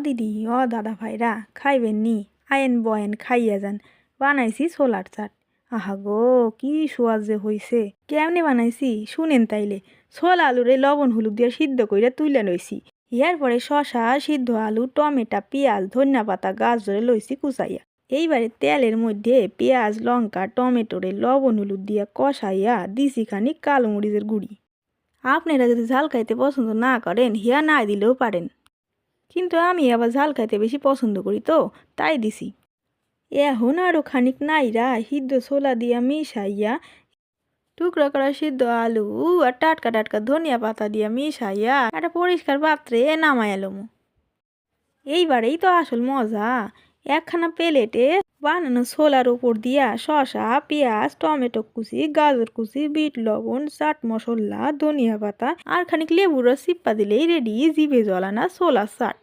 দিদি, অ দাদা ভাইরা, খাইবেন নি? আয়েন বয়েন খাইয়া যান। বানাইছি ছোলার চাট। আহা গো, কি সোয়াদ যে হইছে। কেমনে বানাইছি? শুনেন তাইলে। ছোলা আলুরে লবণ হলুদ দিয়ে সিদ্ধ কইরা তুইলে লইছি। ইয়ার পরে শশা, সিদ্ধ আলু, টমেটা, পেঁয়াজ ধনিয়া পাতা, গাজরে লইছি কুচাইয়া। এইবারে তেলের মধ্যে পেঁয়াজ, লঙ্কা, টমেটোরে লবণ হলুদ দিয়া কষাইয়া দিছি খানি কালো মরিচের গুঁড়ি। আপনারা যদি ঝাল খাইতে পছন্দ না করেন, হিয়া না দিলেও পারেন। কিন্তু আমি আবার ঝাল খাইতে বেশি পছন্দ করি তো, তাই দিছি। এখন আরও খানিক নাইরা সিদ্ধ ছোলা দিয়া মিশাইয়া টুকরা করা সিদ্ধ আলু আর টাটকা টাটকা ধনিয়া পাতা দিয়া মিশাইয়া একটা পরিষ্কার পাত্রে নামাই এলম এইবারেই তো আসল মজা, একখানা প্লেটে বানানো ছোলার উপর দিয়া শসা, পেঁয়াজ, টমেটো কুচি, গাজর কুচি, বিট লবণ, চাট মশলা, ধনিয়া পাতা আর খানিক লেবুর সিপ্পা দিলেই রেডি জিভে জলানা ছোলার চাট।